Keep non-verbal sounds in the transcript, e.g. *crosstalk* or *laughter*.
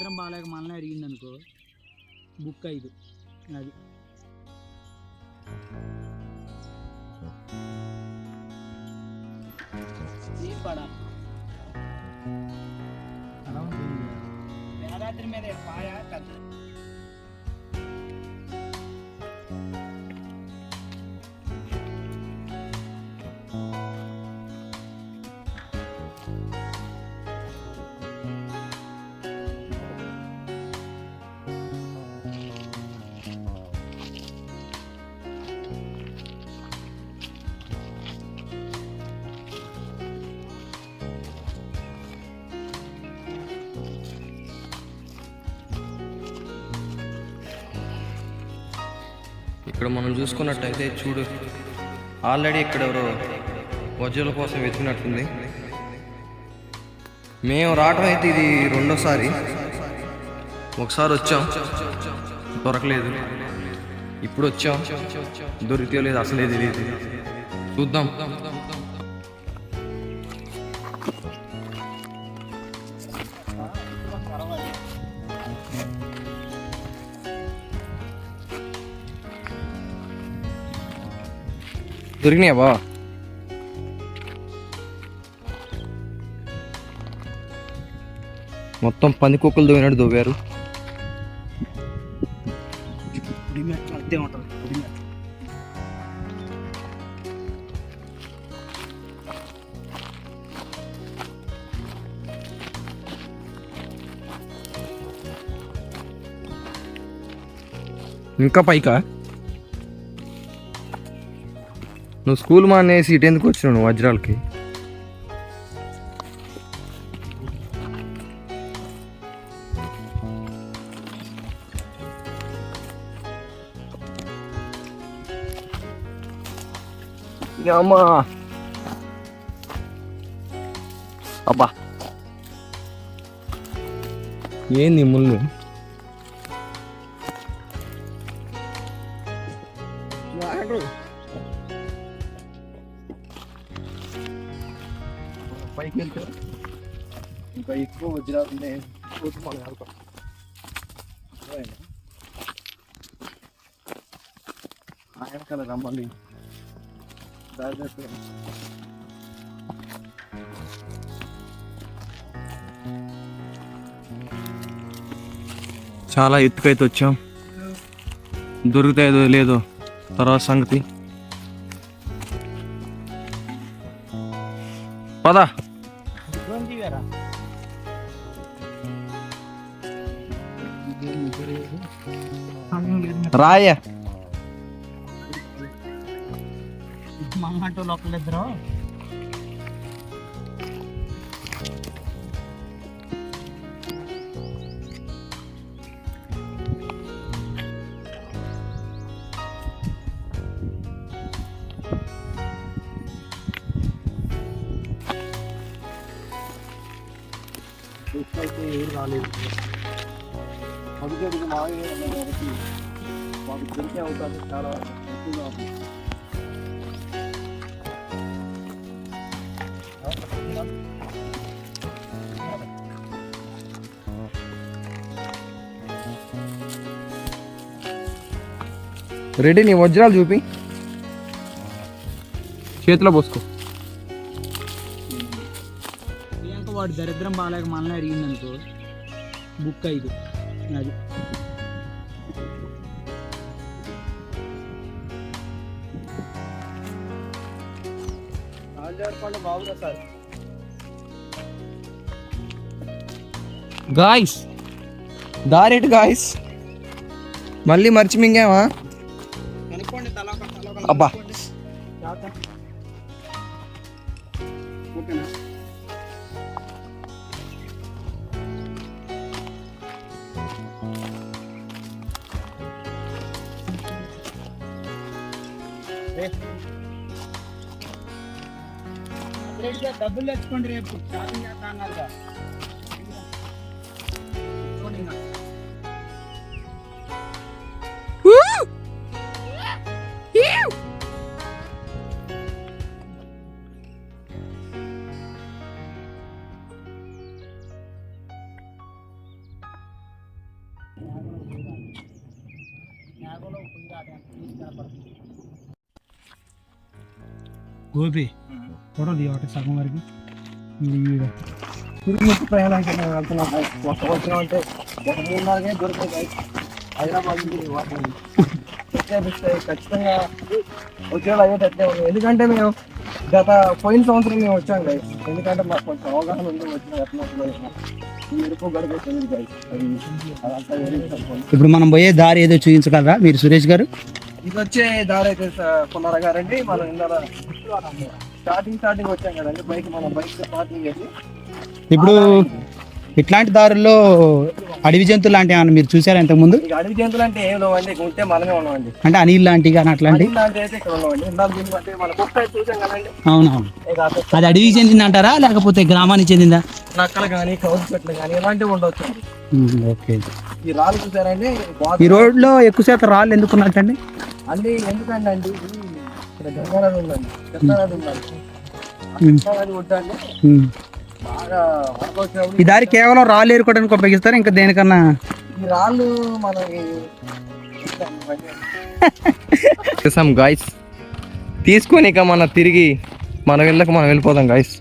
దరిద్రం బాగాలేక మనల్ని అడిగింది అనుకో. బుక్ ఐదు. అది. వేదాద్రి మీద పాయ? పెద్ద ఇక్కడ మనం చూసుకున్నట్టయితే చూడు. ఆల్రెడీ ఇక్కడ ఎవరో వజ్రుల కోసం వెతికినట్టుంది. మేము రావటం అయితే ఇది రెండోసారి. ఒకసారి వచ్చాం. దొరకలేదు. ఇప్పుడు వచ్చాం. దొరికితే లేదు అసలే తెలియదు చూద్దాం. దొరికినాయా బా? మొత్తం పంది కుక్కలు ఉంటుంది కుడిమెట్లు ఇంకా పైకా? నువ్వు స్కూల్ మానేసి ఇటు ఎందుకు వచ్చినావు నువ్వు వజ్రాలకి? అమ్మా. అబ్బా. ఏంది ముళ్ళు? పైకి వెళ్తారు ఇంకా ఎక్కువ వజ్రాలు ఉన్నాయి పోతే మనం వెళ్తాం అర్థమైందా? ఆ రమ్మని. దారి చాలా ఎత్తుకైతే వచ్చాం. దొరుకుతాయో లేదో తర్వాత సంగతి. పదా. రాయ. మమ్మటో లోపల ఇద్దరు. అయితే ఎవరు రాలేదు. అందుకే ఇది మామయ్య గారికి మాకు దొరికే అవకాశం చాలా ఎక్కువగా ఉంది రెడీ నీ వజ్రాలు చూపి చేతిలో పోసుకో ప్రియాంక వాడు దరిద్రం బాగాలేక మనల్ని అడిగింది అనుకో బుక్ ఐదు అది బాగుందా సార్ గాయస్ దారేటు గాయస్ మళ్ళీ మర్చి మింగావా కనుక్కోండి తలా ఒక తలా ఒక అబ్బా. కనుక్కోండి. జాగ్రత్త. ఓకేనా డబ్బులు తెచ్చుకోండి రేపు. షాపింగ్ చేస్తా అన్నారు నాగలో పోయి అదే. కనపడుతుంది గోపి చూడండి ఒకటి సగం వరకు. తిరుగుముట్టు ప్రయాణానికి మేము వెళ్తున్నాం. ఒక వచ్చిన అంటే ఒక మూడున్నరకే దొరుకుతాయి guys. హైదరాబాద్ నుంచి వాటిని ప్రత్యేకిస్తాయి ఖచ్చితంగా వచ్చేలా అయ్యేటట్లే ఉంది. ఎందుకంటే మేము గత పోయిన సంవత్సరం మేము వచ్చాం గాయ ఎందుకంటే మాకు కొంచెం అవగాహన ఉంది వచ్చిన ఎట్లా ఉంటుందో ఏమో. అది అదంతా ఇప్పుడు మనం పోయే దారి ఏదో చూపించగలరా? మీరు సురేష్ గారు? ఇది వచ్చే దారి అయితే పున్నార గారండి మనం ఇందాక స్టార్టింగ్ స్టార్టింగ్ వచ్చాం కదండి బైక్ మనం బైక్ స్టార్టింగ్ చేసి. ఇప్పుడు ఇట్లాంటి దారుల్లో అడవి జంతువులు లాంటివి ఏమన్నా మీరు చూసారా ఇంతకుముందు? ఇక అడవి జంతువులు అంటే ఏం లేవండి ఇక ఉంటే మనమే ఉన్నామండి. అంటే అనిల్ లాంటివి కానీ అట్లాంటి లాంటి అయితే ఇక్కడ ఉన్నామండి. ఇందాక దీన్ని బట్టి మన కుక్క అయితే చూసాం కదండి. అవునవును. ఇక అది అడవికి చెందింది అంటారా లేకపోతే గ్రామానికి చెందిందా? నక్కలు కానీ కౌలు చెట్లు కానీ ఇలాంటివి ఉండొచ్చు. ఓకే. ఈ రాళ్ళు చూసారండి ఈ రోడ్లో ఎక్కువ శాతం రాళ్ళు ఎందుకు అండి ఎందుకంటే అండి ఇక్కడ గంగానది ఉందండి. గంగానది ఉందండి. బాగా ఈ దారి కేవలం రాళ్ళు ఏరుకోవడానికి ఉపయోగిస్తారు ఇంకా దేనికన్నా? ఈ రాళ్ళు మనకి *laughs* చూసాం గాయస్ తీసుకొని ఇక మన తిరిగి మన వెళ్ళక మనం వెళ్ళిపోదాం గాయస్